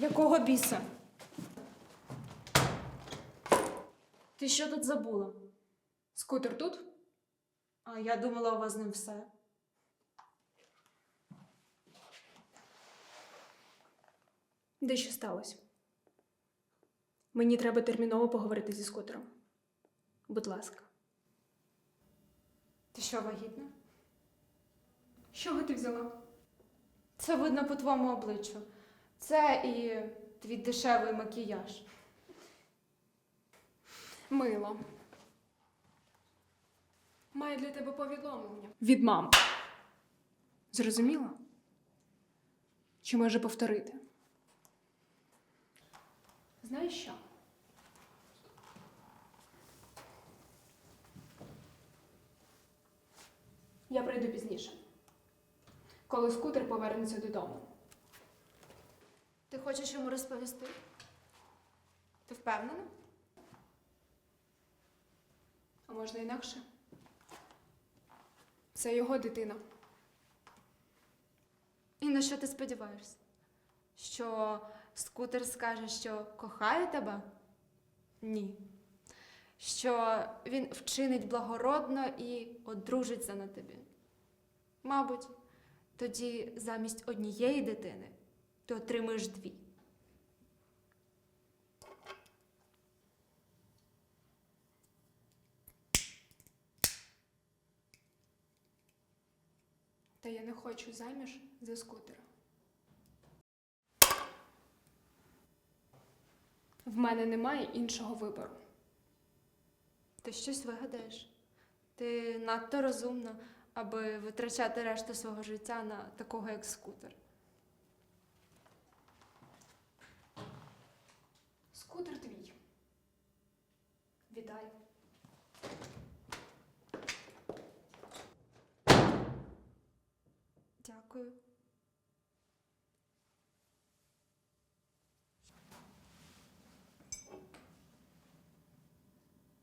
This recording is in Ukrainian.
Якого біса? Ти що тут забула? Скутер тут? А я думала, у вас з ним все. Де що сталося? Мені треба терміново поговорити зі скутером. Будь ласка. Ти що, вагітна? З чого ти взяла? Це видно по твоєму обличчю. Це і твій дешевий макіяж. Мило. Маю для тебе повідомлення. Від мам. Зрозуміла? Чи може повторити? Знаєш що? Я прийду пізніше, коли скутер повернеться додому. Ти хочеш йому розповісти? Ти впевнена? А можна інакше? Це його дитина. І на що ти сподіваєшся? Що скутер скаже, що кохає тебе? Ні. Що він вчинить благородно і одружиться на тобі. Мабуть, тоді замість однієї дитини ти отримаєш дві. Та я не хочу заміж за скутера. В мене немає іншого вибору. Ти щось вигадаєш. Ти надто розумна, аби витрачати решту свого життя на такого, як скутер твій. Вітаю. Дякую.